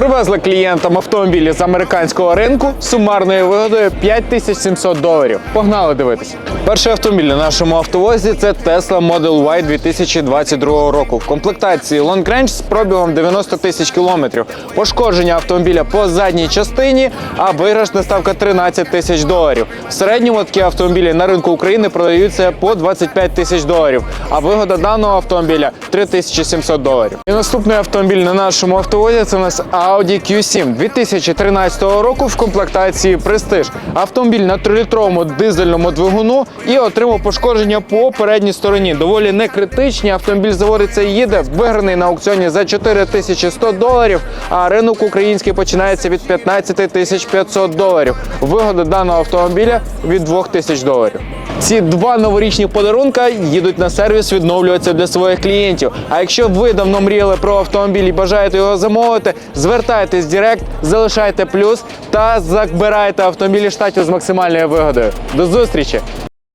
Привезли клієнтам автомобілі з американського ринку сумарною вигодою 5700 доларів. Погнали дивитися. Перший автомобіль на нашому автовозі це Tesla Model Y 2022 року. В комплектації Long Range з пробігом 90 тисяч кілометрів. Пошкодження автомобіля по задній частині, а виграшна ставка 13 тисяч доларів. В середньому такі автомобілі на ринку України продаються по 25 тисяч доларів, а вигода даного автомобіля 3700 доларів. І наступний автомобіль на нашому автовозі це у нас Audi Q7 2013 року в комплектації Prestige. Автомобіль на 3-літровому дизельному двигуну і отримав пошкодження по передній стороні. Доволі не критичні. Автомобіль заводиться і їде, виграний на аукціоні за 4100 доларів, а ринок український починається від 15 500 доларів. Вигода даного автомобіля від 2000 доларів. Ці два новорічні подарунка їдуть на сервіс відновлюватися для своїх клієнтів. А якщо ви давно мріяли про автомобіль і бажаєте його замовити, звертайтесь в Директ, залишайте плюс та забирайте автомобілі штатів з максимальною вигодою. До зустрічі!